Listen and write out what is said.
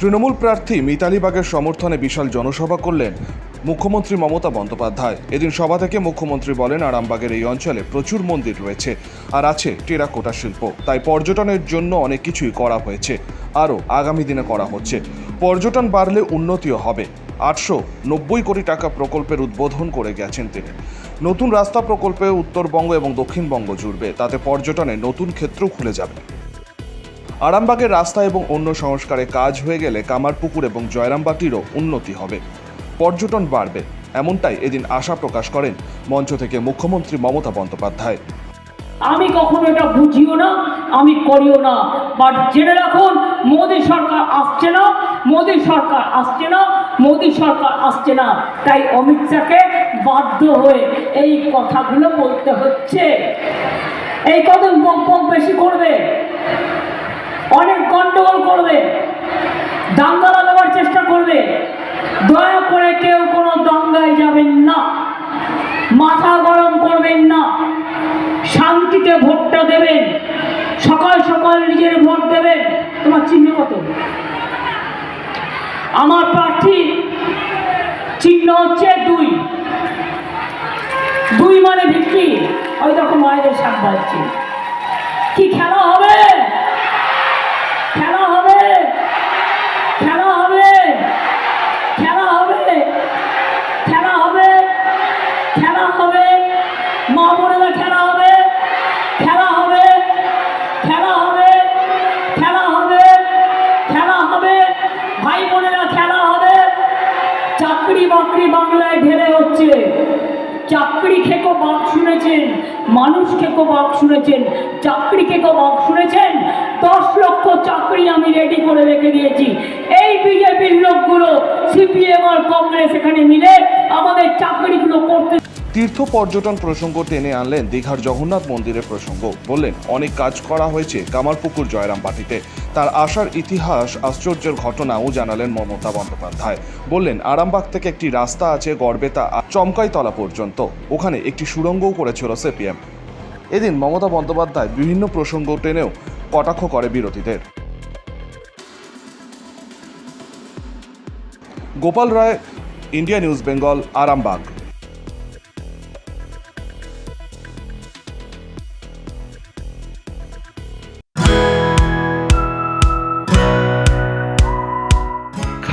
তৃণমূল প্রার্থী মিতালি বাগের সমর্থনে বিশাল জনসভা করলেন মুখ্যমন্ত্রী মমতা বন্দ্যোপাধ্যায়। এদিন সভা থেকে মুখ্যমন্ত্রী বলেন, আরামবাগের এই অঞ্চলে প্রচুর মন্দির রয়েছে আর আছে টেরাকোটা শিল্প। তাই পর্যটনের জন্য অনেক কিছুই করা হয়েছে, আরও আগামী দিনে করা হচ্ছে। পর্যটন বাড়লে উন্নতিও হবে। আটশো নব্বই কোটি টাকা প্রকল্পের উদ্বোধন করে গেছেন তিনি। নতুন রাস্তা প্রকল্পে উত্তরবঙ্গ এবং দক্ষিণবঙ্গ জুড়বে, তাতে পর্যটনে নতুন ক্ষেত্র খুলে যাবে। আরামবাগের রাস্তা এবং অন্য সংস্কারে কাজ হয়ে গেলে কামারপুকুর এবং জয়রামবাটিরও উন্নতি হবে। পর্যটন বাড়বে, এমনটাই এদিন আশা প্রকাশ করেন মঞ্চ থেকে মুখ্যমন্ত্রী মমতা বন্দ্যোপাধ্যায়। আমি কখনো এটা বুঝিও না, আমি করিও না। বাট জেনে রাখুন, মোদী সরকার আসছে না, মোদী সরকার আসছে না, মোদী সরকার আসছে না। তাই অমিত শাহকে বাধ্য হয়ে এই কথাগুলো বলতে হচ্ছে। এই বক বক বেশি করবে। অনেক গন্ডগোল করবে। দাঙ্গা লাগাবার চেষ্টা করবে। দয়া করে কেউ কোনো দাঙ্গায় যাবেন না। মাথা গরম করবেন না। শান্তিতে ভোটটা দেবেন। সকাল সকাল নিজের ভোট দেবেন। তোমার চিহ্ন কত? আমার প্রার্থী চিহ্ন হচ্ছে দুই। দুই মানে ভিত্তি। ওই দেখো মায়েদের বাজছে। কি খেলা হবে? বাংলায় ঢেলে হচ্ছে। চাকরি খেকো বাক শুনেছেন? মানুষ খেকো বাক শুনেছেন? চাকরি খেকো বাক শুনেছেন? দশ লক্ষ চাকরি আমি রেডি করে রেখে দিয়েছি। এই বিজেপির লোকগুলো সিপিএম আর কংগ্রেস এখানে মিলে আমাদের চাকরিগুলো করতে তীর্থ পর্যটন প্রসঙ্গ টেনে আনলেন দীঘার জগন্নাথ মন্দিরের প্রসঙ্গ। বললেন, অনেক কাজ করা হয়েছে কামারপুকুর জয়রামবাটিতে তার আসার ইতিহাস, আশ্চর্যের ঘটনাও জানালেন মমতা বন্দ্যোপাধ্যায়। বললেন, আরামবাগ থেকে একটি রাস্তা আছে গড়বেতা চমকাইতলা পর্যন্ত। ওখানে একটি সুড়ঙ্গও করেছিল সিপিএম। এদিন মমতা বন্দ্যোপাধ্যায় বিভিন্ন প্রসঙ্গ টেনেও কটাক্ষ করে বিরোধীদের। Gopal Roy, India news Bengal, Arambagh.